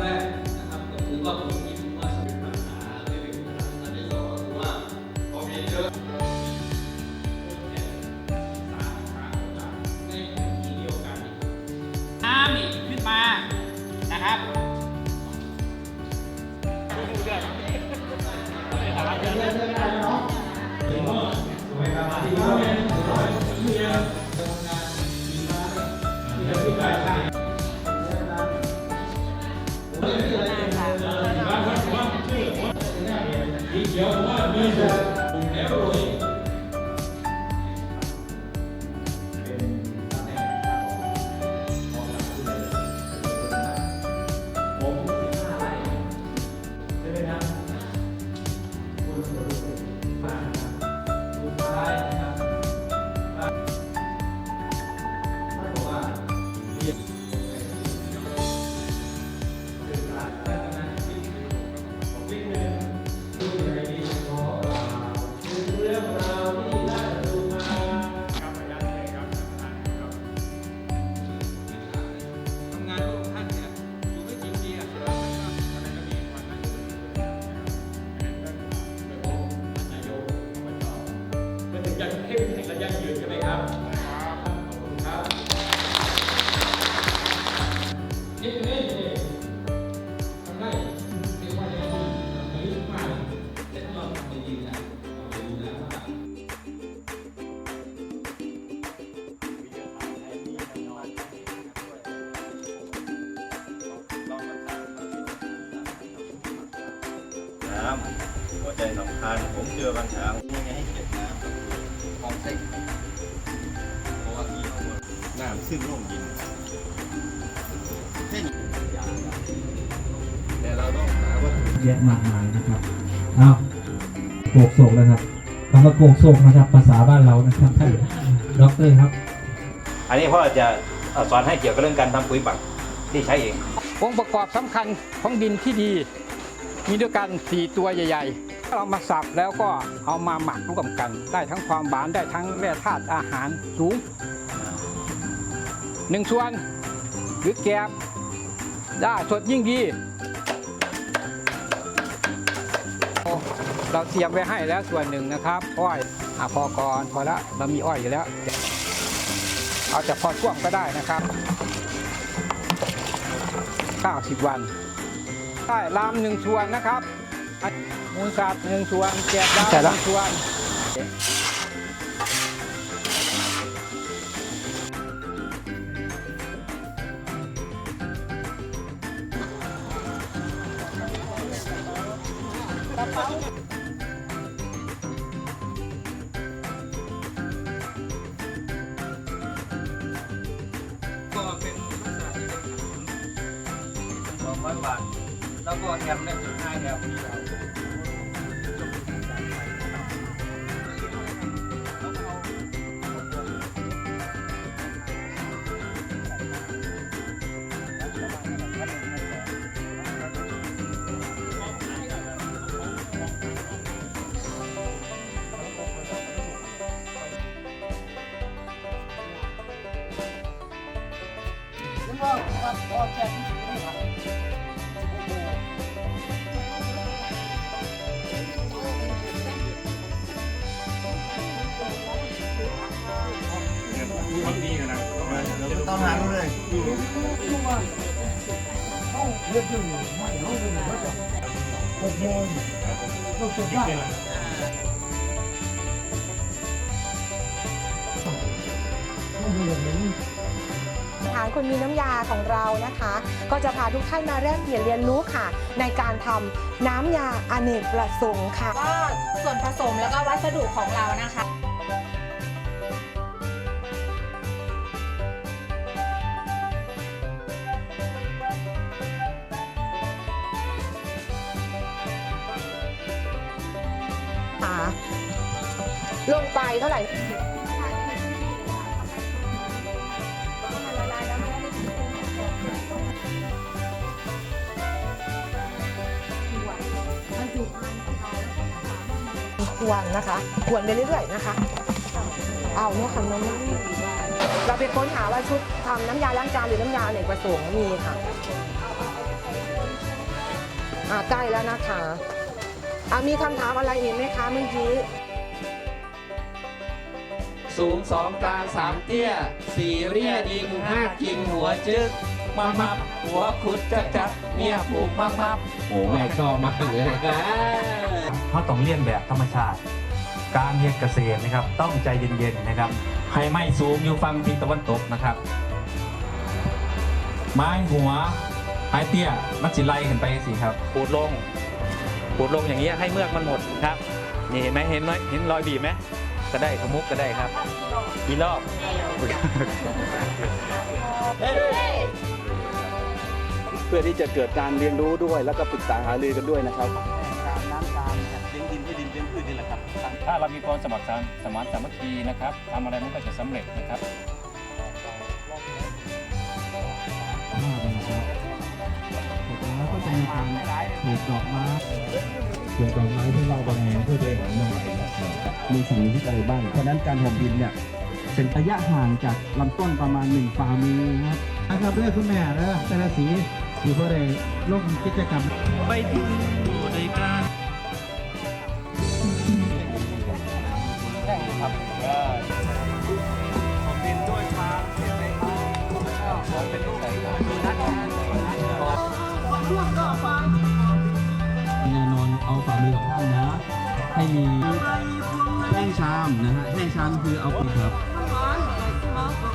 แรกนะครับก็คือว่าผมคิดว่าเป็นปัญหาไม่เป็นปัญหาอันที่สองก็คือว่าพอมีเยอะน้ำนี่ขึ้นมานะครับที่ 제하고 น้ำหัวใจสำคัญผมเจอปัญหายังไงให้เก็บน้ำของเซ็กเพราะว่าที่เขาบอกน้ำซึ่งร่มยินเส้นแต่เราต้องหาว่าแยะมากมายนะครับอ้าวโกกโศกแล้วครับคำว่าโกกโศกนะครับภาษาบ้านเรานะครับท่านด็อกเตอร์ครับ อันนี้พ่อจะเอ่อสอนให้เกี่ยวกับเรื่องการทำปุ๋ยหมักที่ใช้เององค์ประกอบสำคัญของดินที่ดี มีด้วยกันสี่ตัวใหญ่ๆถ้าเรามาสับแล้วก็เอามาหมักร่วมกัน ได้ทั้งความหวานได้ทั้งแร่ธาตุอาหารสูงหนึ่งส่วนหรือแกบได้สดยิ่งดีเราเตรียมไว้ให้แล้วส่วนหนึ่งนะครับอ้อยอพอก่อนพอละเรามีอ้อยอยู่แล้ว เอาแต่พอช่วงก็ได้นะครับ 90 วัน ได้ลามหนึ่งส่วนนะครับมูลสัตว์หนึ่งส่วนแกะดาวหนึ่งส่วนก็เป็นลักษณะที่เป็นสองร้อยบาท แล้วก็แอมเนี่ยห้าแอมมีเรา ต้องหาเลยฐานคนมีน้ำยาของเรานะคะ ก็จะพาทุกท่านมาแลกเปลี่ยนเรียนรู้ค่ะ ในการทำน้ำยาอเนกประสงค์ค่ะ ก็ส่วนผสมแล้วก็วัสดุของเรานะคะ ค่ะลงไปเท่าไหร่ควรนะคะควรไปเรื่อยๆนะคะ เอาเนี่ยค่ะน้องเราไปค้นหาว่าชุดทำน้ำยาล้างจานหรือน้ำยาอเนกประสงค์มีค่ะ อ่าใกล้แล้วนะคะ อ่ามีคำถามอะไรอีกไหมคะเมื่อกี้ สูงสองกลางสามเตี้ยสี่เรียดิงห้ากินหัวจึกมมามับหัวขุดจักจักเมียปลูกมามับโอ้แม่ชอบมากเลยนะเขาต้องเลียนแบบธรรมชาติ การเฮ็ดเกษตรนะครับ ต้องใจเย็นๆนะครับให้ไม้สูงอยู่ฝั่งทิศตะวันตกนะครับ ไม้หัวไม้เตี้ยมันสิไล่ขึ้นไปสิครับปูดลง ปูดลงอย่างเงี้ยให้เมือกมันหมดครับ นี่เห็นไหมเห็นไหมเห็นรอยบีบไหมก็ได้ขมุกก็ได้ครับกี่รอบเพื่อที่จะเกิดการเรียนรู้ด้วย แล้วก็ปรึกษาหารือกันด้วยนะครับถ้าเรามีความสมัครสมานสามัคคีนะครับทำอะไรมันก็จะสำเร็จนะครับ แล้วก็จะมีการปลูกดอกไม้ปลูกดอกไม้ที่เราบางแห่งเพื่อตัวเองของเมืองไทยนะครับมีสิ่งที่อะไรบ้าง เพราะฉะนั้นการห่มดินเนี่ยเป็นระยะห่างจากลำต้นประมาณหนึ่งฝ่ามือนะครับนะครับเรื่องคุณแม่นะแต่ละสีสีเพื่อได้ร่วมกิจกรรมไปดูด้วยกันแน่น อนเอาฝ่ามือของท่านนะ ให้มีแห้งชามนะฮะแห้งชามคือเอาไปครับ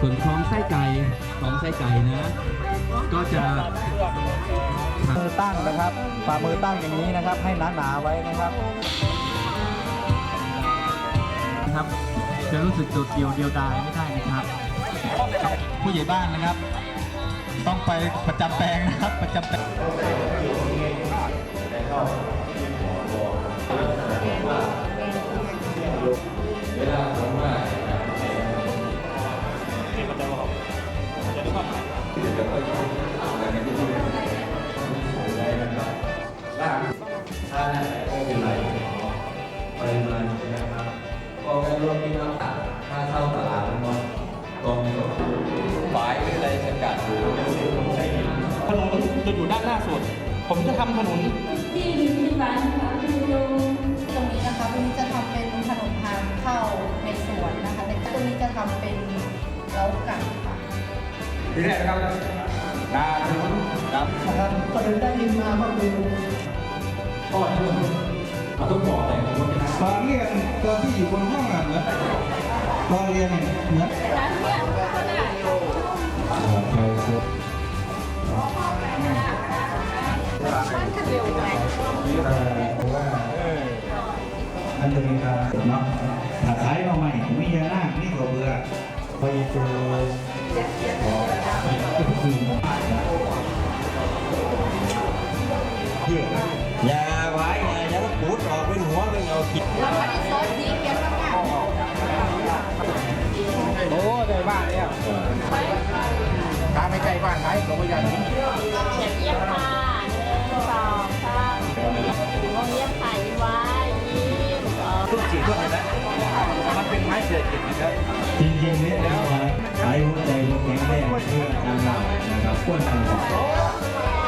ส่วนคล้องไส้ไก่คล้องไส้ไก่นะ ก็จะมือตั้งนะครับฝ่ามือตั้งอย่างนี้นะครับ ให้หนาๆไว้นะครับนะครับจะรู้สึกโดดเดี่ยวเดียวดายไม่ได้นะครับ ผู้ใหญ่บ้านนะครับ ต้องไปประจำแปลงนะครับประจำแปลงฝ่ายหรืออะไรสังกัดหรือ ถนนจะอยู่ด้านหน้าสุด ผมจะทำถนนที่ที่ร้านค่ะคุณลุงตรงนี้นะคะตรงนี้จะทำเป็นถนนทางเข้าในสวนนะคะแต่ตรงนี้จะทำเป็นเล้าไก่ค่ะ ทีแรกนะครับนาถนนครับก็ถึงได้ยินมาก็คือพ่อชื่อเอาต้องบอกแต่งคนนะตอนเรียนตอนที่อยู่บนห้องอะเหมือนตอนเรียนเนี่ยเหมือน ร้านเนี่ย อันจะมีการเนาะถ้าขายมาใหม่มียานาคนี่ก็เบื่อพอจะเจออยาไว้อย่าอย่าปูดออกเป็นหัวเป็นเอาขิดแล้วก็ที่ซอสีเขียวข้างหน้าโอ้ได้บ้านแล้วตาไม่ใกล้บ้านไหนก็ไม่อยาก เนี่ยแล้วขายหัวใจหัวแข็งแรงเพื่อการเรานะครับควรทำก่อน